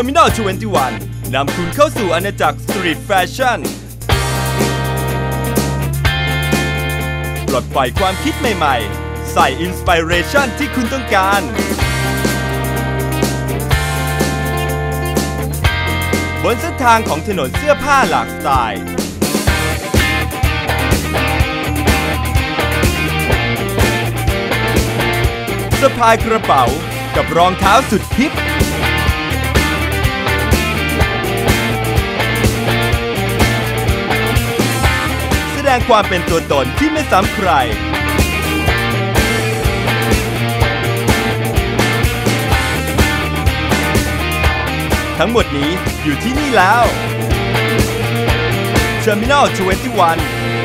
Terminal 21นำคุณเข้าสู่อาณาจักรสตรีทแฟชั่นปลดปล่อยความคิดใหม่ๆ ใส่อินสปิเรชันที่คุณต้องการ บนเส้นทางของถนนเสื้อผ้าหลากสไตล์ สะพายกระเป๋ากับรองเท้าสุดฮิป งความเป็นตัวตนที่ไม่ซ้ำใคร ทั้งหมดนี้อยู่ที่นี่แล้ว Terminal 21